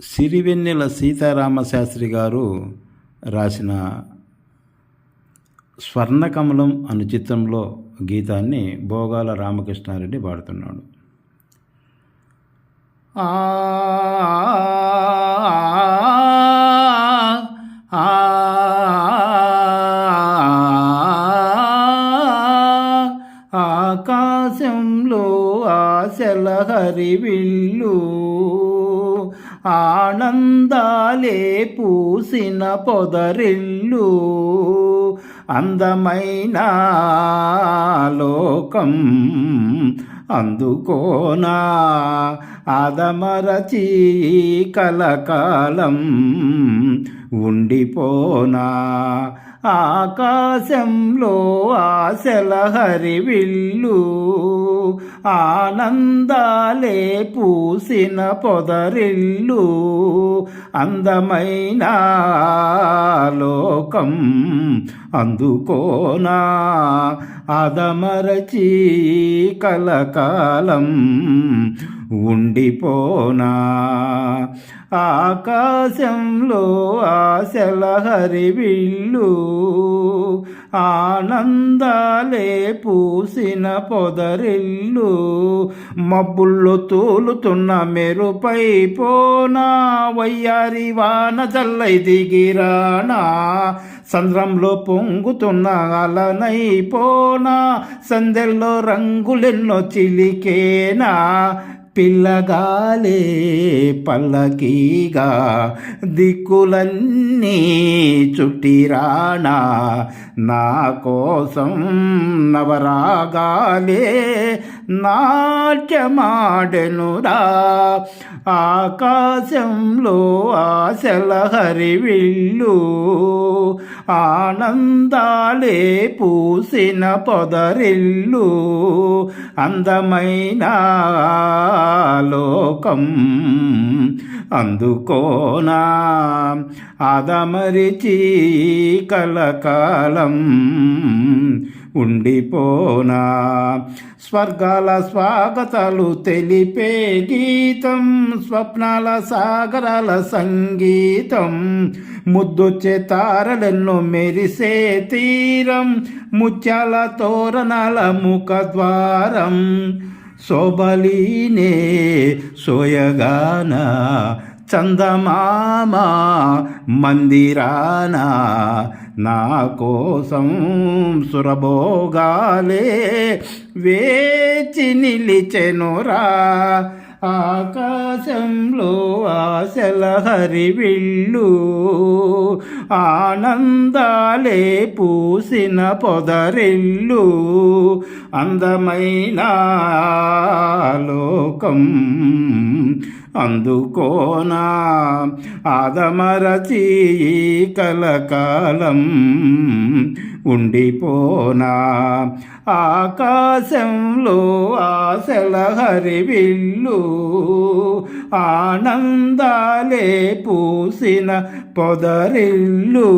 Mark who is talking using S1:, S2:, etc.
S1: సిరివెన్నెల సీతారామశాస్త్రి గారు రాసిన స్వర్ణకమలం అను చిత్రంలో గీతాన్ని భోగాల రామకృష్ణారెడ్డి పాడుతున్నాడు ఆ ఆకాశంలో ఆశల హరివిల్లు ఆనందాలే పూసిన పొదరిల్లు అందమైన లోకం అందుకోనా అదమరచి కలకాలం ఉండిపోనా ఆకాశంలో ఆశల హరివిల్లు ఆనందాలే పూసిన పొదరిల్లు అందమైన లోకం అందుకోనా అదమరచి కలకాలం ఉండిపోనా? ఆకాశంలో ఆశల హరివిల్లు ఆనందాలే పూసిన పొదరిల్లు మబ్బుల్లో తూలుతున్న మెరుపై పోనా? వయ్యారి వాన చల్లై దిగిరానా? సంద్రంలో పొంగుతున్న అలనై పోనా? సందెల్లో రంగులెన్నో చిలికేనా? పిల్లగాలే పల్లకీగా దిక్కులన్నీ చుట్టిరానా నా కోసం నవరాగాలే నాట్యమాడెనురా. ఆకాశంలో ఆశల హరివిల్లు ఆనందాలే పూసిన పొదరిల్లు అందమైన లోకం అందుకోనా అదమరిచి కలకాలం ఉండిపోనా? స్వర్గాల స్వాగతాలు తెలిపే గీతం స్వప్నాల సాగరాల సంగీతం ముద్దొచ్చే తారలెన్నో మెరిసే తీరం ముత్యాల తోరణాల ముఖద్వారం శోభలీనే సోయగాన చందమామ మందిరానా నా కోసం సురభోగాలే వేచి నిలిచెనురా. ఆకాశంలో ఆశల హరివిళ్ళు ఆనందాలే పూసిన పొదరిల్లు అందమైన లోకం అందుకోనా. ఆదమరచి కలకాలం ఉండిపోనా. ఆకాశంలో ఆశల హరివిల్లు ఆనందాలే పూసిన పొదరిల్లు